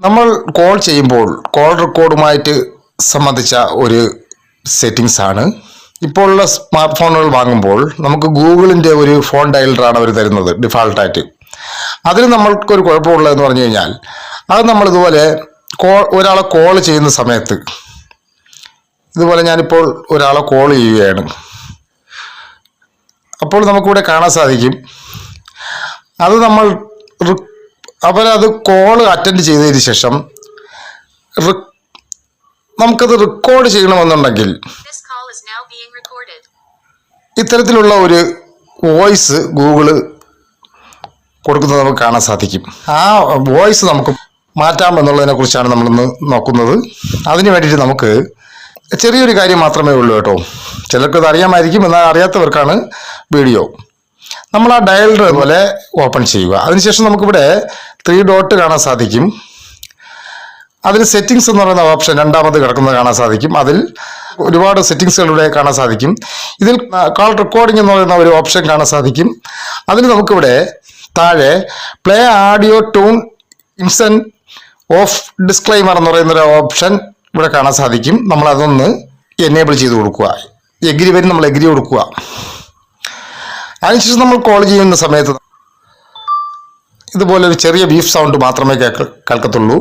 നമ്മൾ കോൾ ചെയ്യുമ്പോൾ കോൾ റെക്കോർഡുമായിട്ട് സംബന്ധിച്ച ഒരു സെറ്റിങ്സ് ആണ്. ഇപ്പോഴുള്ള സ്മാർട്ട് ഫോണുകൾ വാങ്ങുമ്പോൾ നമുക്ക് ഗൂഗിളിന്റെ ഒരു ഫോൺ ഡയലറാണ് അവർ തരുന്നത് ഡിഫാൾട്ടായിട്ട് അതിന് നമ്മൾക്കൊരു കുഴപ്പമുള്ളതെന്ന് പറഞ്ഞു കഴിഞ്ഞാൽ അത് നമ്മളിതുപോലെ കോൾ ഒരാളെ കോൾ ചെയ്യുന്ന സമയത്ത് ഇതുപോലെ ഞാനിപ്പോൾ ഒരാളെ കോൾ ചെയ്യുകയാണ്. അപ്പോൾ നമുക്കിവിടെ കാണാൻ സാധിക്കും അത് നമ്മൾ അവരത് കോൾ അറ്റൻഡ് ചെയ്തതിന് ശേഷം നമുക്കത് റെക്കോർഡ് ചെയ്യണമെന്നുണ്ടെങ്കിൽ. ഇത്തരത്തിലുള്ള ഒരു വോയിസ് ഗൂഗിൾ കൊടുക്കുന്നത് നമുക്ക് കാണാൻ സാധിക്കും. ആ വോയിസ് നമുക്ക് മാറ്റാം എന്നുള്ളതിനെ കുറിച്ചാണ് നമ്മളിന്ന് നോക്കുന്നത്. അതിന് വേണ്ടിയിട്ട് നമുക്ക് ചെറിയൊരു കാര്യം മാത്രമേ ഉള്ളൂ കേട്ടോ. ചിലർക്ക് ഇത് അറിയാമായിരിക്കും എന്നാൽ അറിയാത്തവർക്കാണ് വീഡിയോ. നമ്മൾ ആ ഡയലർ പോലെ ഓപ്പൺ ചെയ്യുക. അതിനുശേഷം നമുക്കിവിടെ ത്രീ ഡോട്ട് കാണാൻ സാധിക്കും. അതിൽ സെറ്റിങ്സ് എന്ന് പറയുന്ന ഓപ്ഷൻ രണ്ടാമത് കിടക്കുന്നത് കാണാൻ സാധിക്കും. അതിൽ ഒരുപാട് സെറ്റിങ്സുകളിലൂടെ കാണാൻ സാധിക്കും. ഇതിൽ കാൾ റെക്കോർഡിംഗ് എന്ന് പറയുന്ന ഒരു ഓപ്ഷൻ കാണാൻ സാധിക്കും. അതിൽ നമുക്കിവിടെ താഴെ പ്ലേ ആഡിയോ ടൂൺ ഇൻസൻ ഓഫ് ഡിസ്ക്ലൈമർ എന്ന് പറയുന്ന ഒരു ഓപ്ഷൻ ഇവിടെ കാണാൻ സാധിക്കും. നമ്മൾ അതൊന്ന് എനേബിൾ ചെയ്ത് കൊടുക്കുക. എഗ്രി വരും നമ്മൾ എഗ്രി കൊടുക്കുക. അതിനുശേഷം നമ്മൾ കോൾ ചെയ്യുന്ന സമയത്ത് ഇതുപോലെ ഒരു ചെറിയ ബീഫ് സൗണ്ട് മാത്രമേ കേൾക്ക കേൾക്കത്തുള്ളൂ.